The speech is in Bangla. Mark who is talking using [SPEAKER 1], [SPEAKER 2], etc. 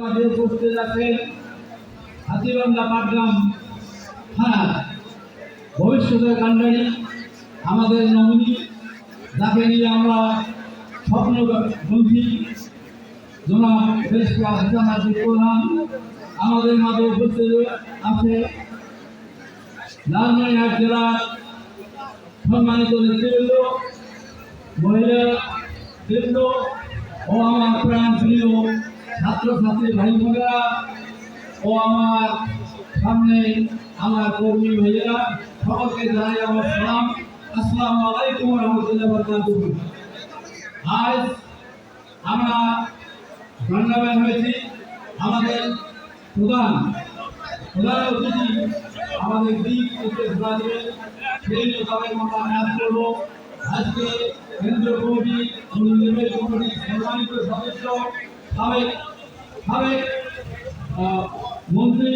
[SPEAKER 1] মাঝে উপস্থিত আছেন হাতিবান্ধা পাটগ্রাম থানা ভবিষ্যতের কাণ্ডারি, আমাদের নমিনি, যাকে নিয়ে আমরা স্বপ্ন বলছি জনাব হাসান আব্দুল প্রধান আমাদের মাঝে উপস্থিত আছে। লালমনিরহাট জেলার সম্মানিত নেতৃবৃন্দ, মহিলা বৃন্দ ও আমার প্রাণ প্রিয় ছাত্রছাত্রী ভাই বোনেরা ও আমার সামনে আমার কর্মী ভাইয়েরা, সকলকে জানাই আমার সালাম। আসসালামু আলাইকুম রহমতুল্লাহ বরকাতুহ। আজ আমরা ধন্যবাদ হয়েছি আমাদের প্রধান প্রধান অতিথি আমাদের দিক উত্তর রাজ্যে সেই মোতাবেক আমরা কাজ করব। আজকে কেন্দ্রীয় কমিটি এবং নির্বাহী কমিটির সম্মানিত সদস্য সাবেক সাবেক মন্ত্রী